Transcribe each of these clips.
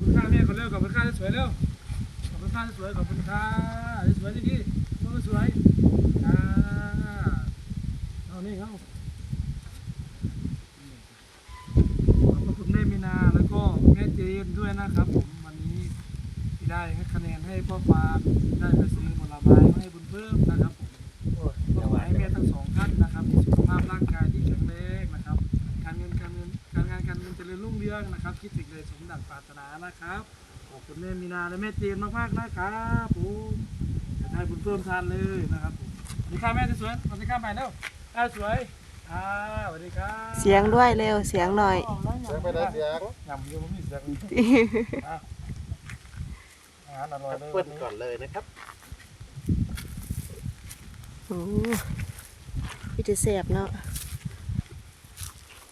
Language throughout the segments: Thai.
คุณค่าแม่คนเร็วกับคุณค่าสวยเร็วขอบคุณค่าสวยขอบคุณค่าสวยดีๆมือสวยอ่าเอานี่เอาขอบคุณแม่มีนาแล้วก็แม่เจนด้วยนะครับผมวันนี้ที่ได้ให้คะแนนให้พ่อฟาร์มได้ไปซื้อผลไม้ให้บุญเพิ่มนะครับ ริญรุ่งเรือง นะครับ คิดสิ่งใดสมดังปรารถนานะครับ ขอบคุณแม่มีนาและแม่เจนมากๆนะครับผมจะได้บุญเพิ่มทานเลยนะครับผมสวัสดีครับแม่สวยๆสวัสดีครับใหม่แล้วอ่าสวยอ่าสวัสดีครับเสียงด้วยเร็วเสียงหน่อยเสียงไปได้เสียงยำอยู่ไม่มีเสียงอะอาหารอร่อยเลยเปิ้ลก่อนเลยนะครับโอ้พี่จะเสียบเนาะ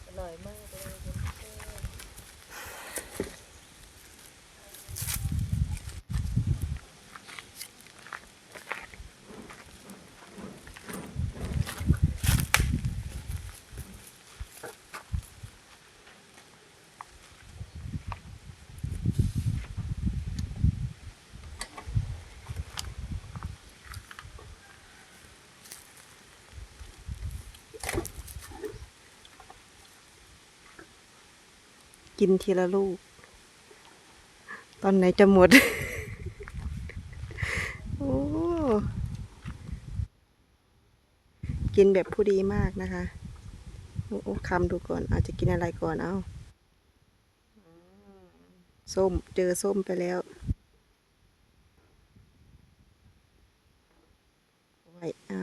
อร่อยมาก กินทีละลูก ตอนไหนจะหมด โอ้ กินแบบผู้ดีมากนะคะ โอ้คำดูก่อน อาจจะกินอะไรก่อนเอาส้ม เจอส้มไปแล้วไว้เอา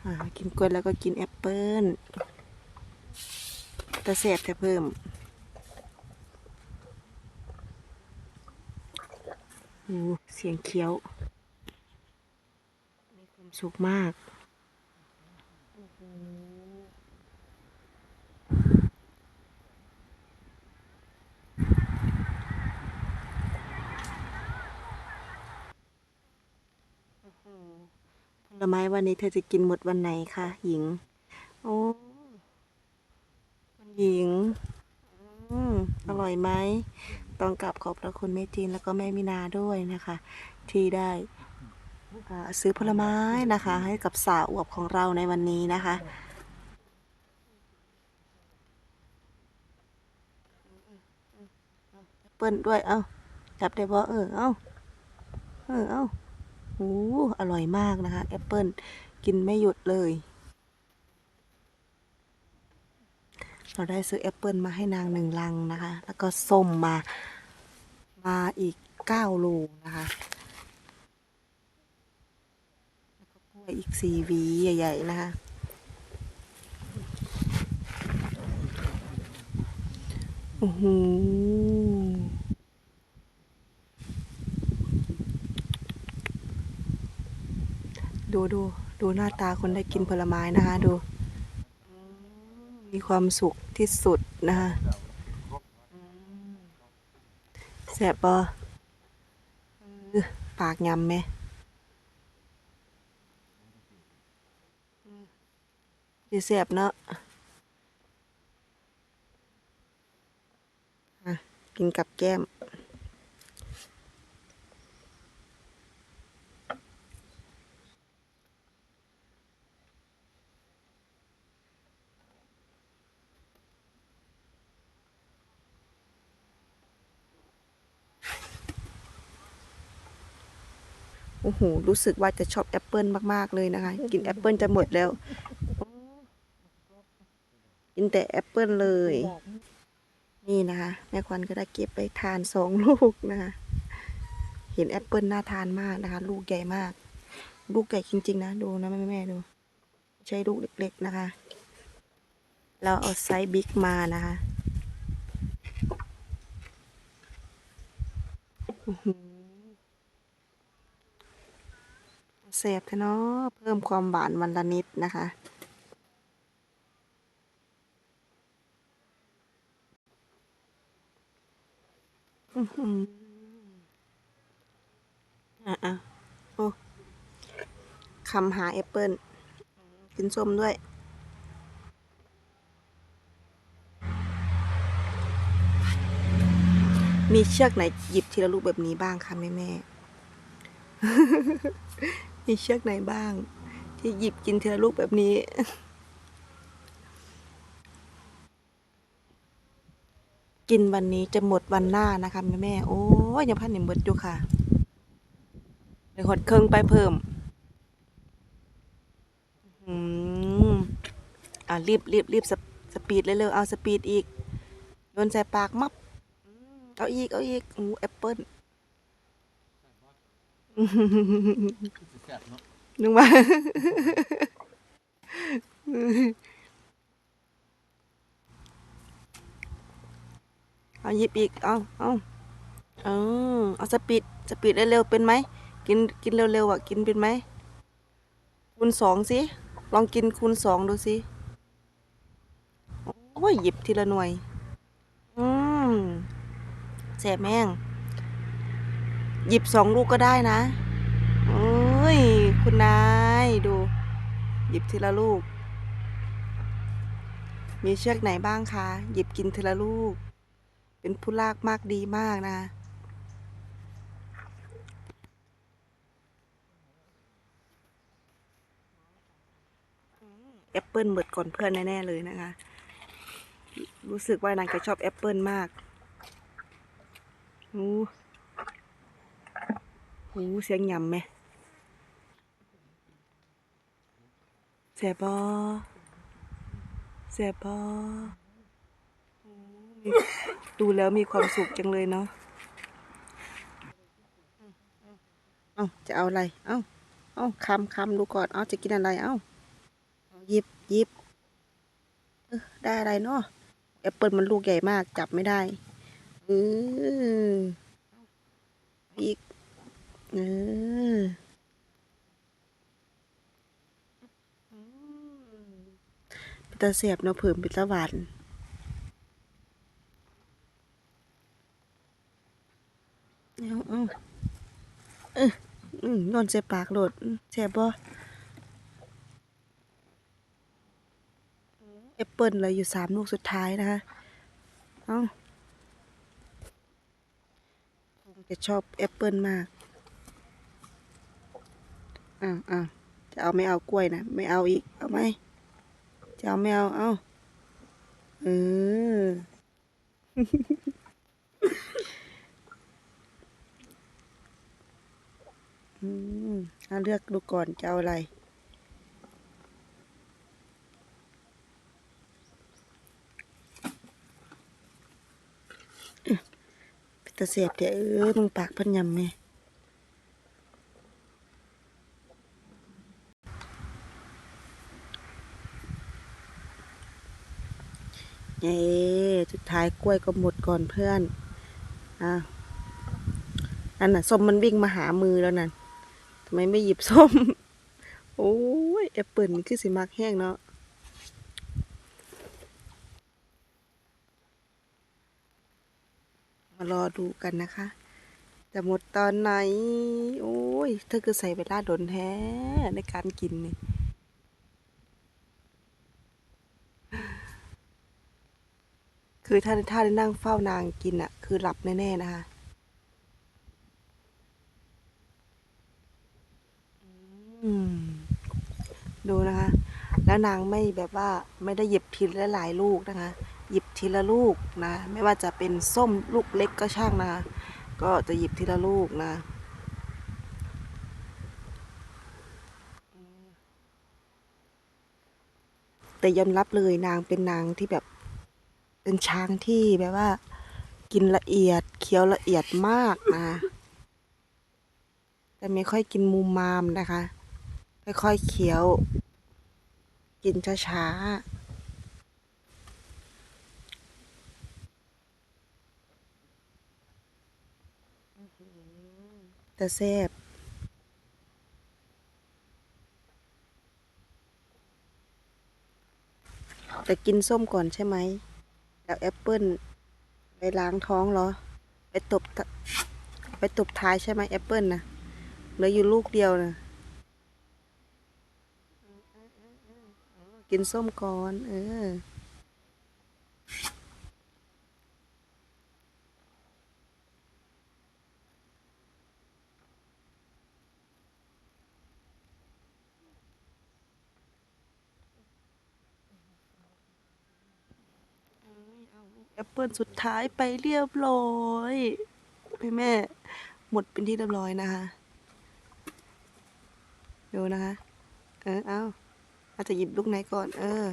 อ่า กินกล้วยแล้วก็กินแอปเปิ้ลแต่แสบแต่เพิ่มโอ้เสียงเคี้ยว มีความสุขมาก ลไม้วันนี้เธอจะกินหมดวันไหนคะหญิง โอ้คุณหญิงอืมอร่อยไหมต้องกลับขอบพระคุณแม่จีนแล้วก็แม่มินาด้วยนะคะ ที่ได้ซื้อผลไม้นะคะ ให้กับสาวอวบของเราในวันนี้นะคะเปิ้ลด้วย เอ้า จับได้บ่เออ เอ้า เออ เอ้า โอ้อร่อยมากนะคะ แอปเปิลกินไม่หยุดเลย เราได้ซื้อแอปเปิลมาให้นางหนึ่งลังนะคะ แล้วก็ส้มมามาอีกเก้าโลนะคะแล้วก็กล้วยอีกสี่วีใหญ่ ๆ นะคะโอ้โห ดูดูดูหน้าตาคนได้กินผลไม้นะคะดู มีความสุขที่สุดนะคะแสบปะปากยำไหมจะแสบเนาะกินกับแก้ม โอ้โห รู้สึกว่าจะชอบแอปเปิลมาก ๆ เลยนะคะ กินแอปเปิลจะหมดแล้ว กินแต่แอปเปิลเลย นี่นะคะ แม่ควันก็ได้เก็บไปทานสองลูกนะคะ เห็นห็นแอปเปิลน่าทานมากนะคะ ลูกใหญ่มาก ลูกใหญ่จริง ๆ นะ ดูนะ แม่แม่ๆดู ใช้ลูกเล็ก ๆ นะคะ เราเอาไซส์บิ๊กมานะคะ อื้อหือ แสบแท้เนาะเพิ่มความหวานวันละนิดนะคะอือออะอะโอ้คำหาแอปเปิลกินส้มด้วยมีเชือกไหนหยิบทีละลูกแบบนี้บ้างคะแม่แม่ มีเชือกไหนบ้าง ที่หยิบกินทีละลูกแบบนี้ กินวันนี้จะหมดวันหน้านะคะแม่แม่โอ้ยยังพันหนึ่งบดอยู่ค่ะเดี๋ยวหดเครื่องไปเพิ่มอืมอ่ารีบรีบรีบสปสปีดเร็วๆเอาสปีดอีกโยนใส่ปากมับเอาอีก เอาอีก อู้แอปเปิ้ล แซ่บเนาะนึกว่าเอาหยิบอีก เอาเอาเออเอาสปีดสปีดเร็วๆเป็นไหม กินกินเร็วๆอะ กินเป็นไหม คูณสองสิ ลองกินคูณสองดูสิ โอ้ยหยิบทีละหน่วย อืมแสบแม่ง หยิบสองลูกก็ได้นะ คุณนายดู หยิบทีละลูก มีเชือกไหนบ้างคะ หยิบกินทีละลูก เป็นผู้ลากมากดีมากนะแอปเปิลเบิดก่อนเพื่อนแน่ ๆ เลยนะคะ รู้สึกว่านางจะชอบแอปเปิลมากหูหูเสียงยำไหม สบบอแสบบอดูแล้วมีความสุขจังเลยเนาะเอาจะเอาอะไร เอาเอาคำคำดูก่อน เอาจะกินอะไร เอาหยิบหยิบเออได้อะไรเนาะแอปเปิลมันลูกใหญ่มาก จับไม่ได้เอออีกเออเป็น ตาเสียบเนาะเพิ่มเป็นตาหวานเอาเอาเอออืมนอนใส่ปากโหลดแสบบ่แอปเปิลเหลยอยู่สามลูกสุดท้ายนะคะเอ้าคงจะชอบแอปเปิลมากอ้าวอ้าวจะเอาไม่เอากล้วยนะ ไม่เอาอีก เอาไหม จะเอาไม่เอาเอาเออ อืมเอาเลือกดูก่อนจะเอาอะไรเป็นตาเสียบเดี๋ยวเออมึงปากพันยำแม่ เย้สุดท้ายกล้วยก็หมดก่อนเพื่อนอะนั่นน่ะส้มมันวิ่งมาหามือแล้วนั่นทำไมไม่หยิบส้ม โอ้ยแอปเปิลนี่คือสิมักแห้งเนาะมารอดูกันนะคะ จะหมดตอนไหน โอ้ยเธอคือใส่เวลาโดนแท้ในการกินนี่ คือถ้าถ้าได้นั่งเฝ้านางกินอะ คือหลับแน่ๆนะคะดูนะคะ แล้วนางไม่แบบว่าไม่ได้หยิบทีละหลายลูกนะคะ หยิบทีละลูกนะ ไม่ว่าจะเป็นส้มลูกเล็กก็ช่างนะคะ ก็จะหยิบทีละลูกนะแต่ยอมรับเลยนางเป็นนางที่แบบ เป็นช้างที่แบบว่า กินละเอียดเคี้ยวละเอียดมากนะแต่ไม่ค่อยกินมุมามนะคะ ค่อยๆเคี้ยว กินช้าๆแต่แซ่บจะกินส้มก่อนใช่ไหม แล้วแอปเปิ้ลไปล้างท้องเหรอ ไปตบไปตบท้ายใช่ไหมแอปเปิ้ลนะเหลืออยู่ลูกเดียวนะกินส้มก่อน เออ แอปเปิลสุดท้ายไปเรียบร้อยแม่แม่ หมดเป็นที่เรียบร้อยนะคะดูนะคะ เออเอาอาจจะหยิบลูกไหนก่อน เออ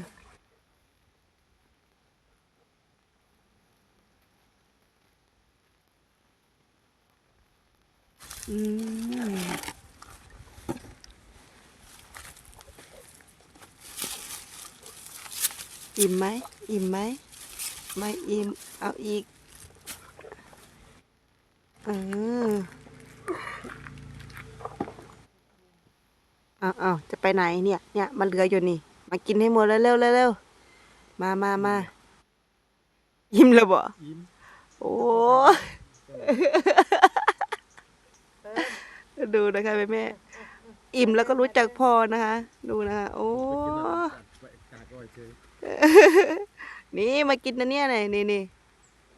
อืมอิ่มไหมอิ่มไหม ไม่อิ่มเอาอีก เออเอาเอาจะไปไหนเนี่ย เนี่ยมันเหลืออยู่นี่ มากินให้หมดเร็วเร็วเร็วเร็วมามามายิ้มแล้วบ่ยิ้มโอ้ดูนะคะแม่แม่อิ่มแล้วก็รู้จักพอนะคะ ดูนะคะ โอ้ ไปกาดอ้อยเจอนี่มากินนะเนี่ยไหนนี่นี่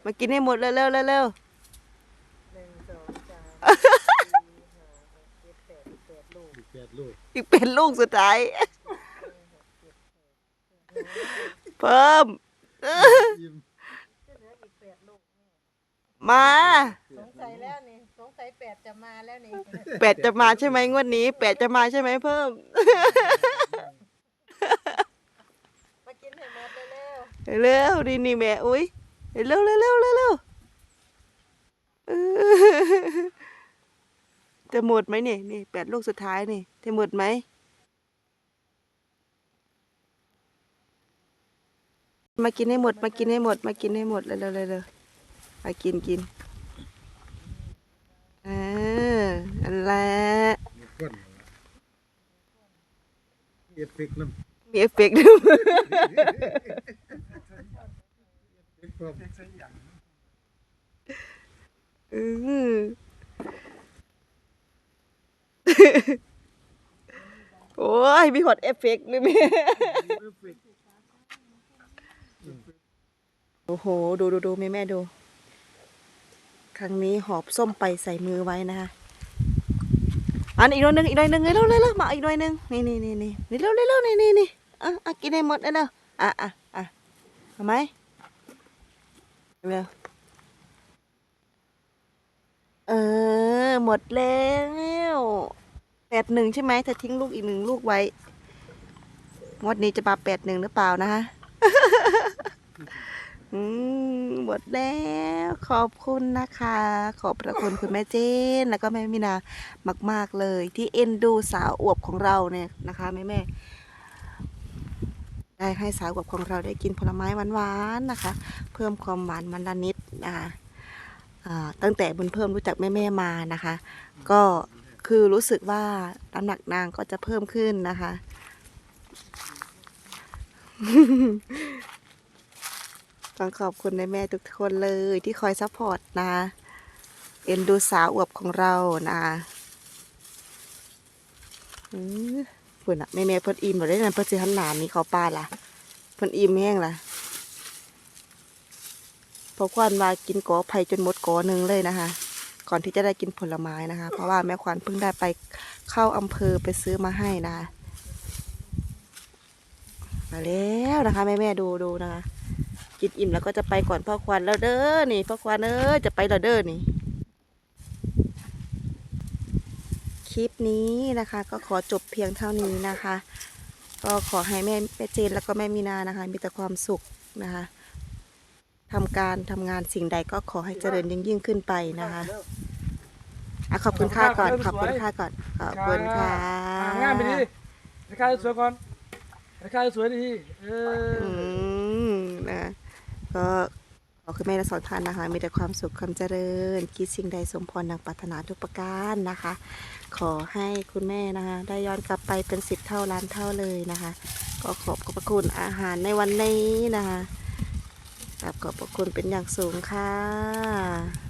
มากินให้หมดเร็วเร็วเร็วเร็วอีกแปดลูกอีกเป็นลูกสุดท้าย เพิ่มยิ้มมาสงสัยแล้วนี่ สงสัยแปดจะมาแล้วนี่ แปดจะมาใช่ไหมงวดนี้แปดจะมาใช่ไหมเพิ่ม มากินให้หมด เร็วเร็วนี่นี่แม่อุ้ยเร็วเร็วเร็วเร็วเร็วเออจะหมดไหมนี่นี่แปดลูกสุดท้ายนี่จะหมดไหมมากินให้หมด มากินให้หมด มากินให้หมดเร็วเร็วเร็วเร็วมากินกินเอออันแหละมีก้นเอฟเฟกต์น้ำมีเอฟเฟกต์ด้วย เออโอ้ย มีหอดเอฟเฟกต์ด้วยแม่โอ้โห ดูดูดูแม่แม่ดู ครั้งนี้หอบส้มไปใส่มือไว้นะคะ อันอีกหน่อยหนึงอีกหน่อยหนึงเร็วเร็วเร็วมาอีกหน่อยหนึงนี่นี่นี่นี่นี่เร็วเร็วเร็วนี่นี่นี่อะกินให้หมดเลยเร็วอะอะอะเอาไหม เร็วเออ หมดแล้วแปดหนึ่งใช่ไหมเธอทิ้งลูกอีกหนึ่งลูกไว้งวดนี้จะมาแปดหนึ่งหรือเปล่านะคะหมดแล้วขอบคุณนะคะ ขอบพระคุณคุณแม่เจนแล้วก็แม่มินามาก ๆเลย ที่เอ็นดูสาวอวบของเราเนี่ยนะคะแม่แม่ ได้ให้สาวอวบของเราได้กินผลไม้หวานๆนะคะ เพิ่มความหวานมันละนิดนะคะอ่าตั้งแต่บุญเพิ่มรู้จักแม่แม่ๆมานะคะ ก็คือรู้สึกว่าน้ำหนักนางก็จะเพิ่มขึ้นนะคะ ต้องขอบคุณในแม่ทุกคนเลยที่คอยซัพพอร์ตนะเอ็นดูสาวอวบของเรานะอือ พ่นอะแม่แม่เพิ่นอิ่มหมดได้นั่นเพิ่นสิหันหนามีเขาป้าล่ะเพิ่นอิ่มแห้งล่ะพราะควันว่ากินกอไผ่จนหมดกอหนึ่งเลยนะคะ ก่อนที่จะได้กินผลไม้นะคะ เพราะว่าแม่ควันเพิ่งได้ไปเข้าอำเภอไปซื้อมาให้นะคะมาแล้วนะคะแม่แม่ดูดูนะคะ กินอิ่มแล้วก็จะไปก่อนพ่อควันแล้วเด้อนี่พ่อควันเอ้ยจะไปแล้วเด้อนี่ คลิปนี้นะคะ ก็ขอจบเพียงเท่านี้นะคะ ก็ขอให้แม่แม่เจนแล้วก็แม่มีนานะคะ มีแต่ความสุขนะคะทำการทำงานสิ่งใดก็ขอให้เจริญยิ่งยิ่งขึ้นไปนะคะอะขอบคุณค่าก่อนขขออบบคุคุณณค่าค่ะก่อน ขอบคุณค่ะอ่างามไปดีราคาสวยก่อนราคาสวยดีเอออืมนะก็ขอคุณแม่และสองท่านนะคะ มีแต่ความสุขความเจริญคิดสิ่งใดสมพรดังปรารถนาทุกประการนะคะ ขอให้คุณแม่นะคะ ได้ย้อนกลับไปเป็นสิบเท่าล้านเท่าเลยนะคะ ก็ขอบขอบพระคุณอาหารในวันนี้นะคะกราบขอบพระคุณเป็นอย่างสูงค่ะ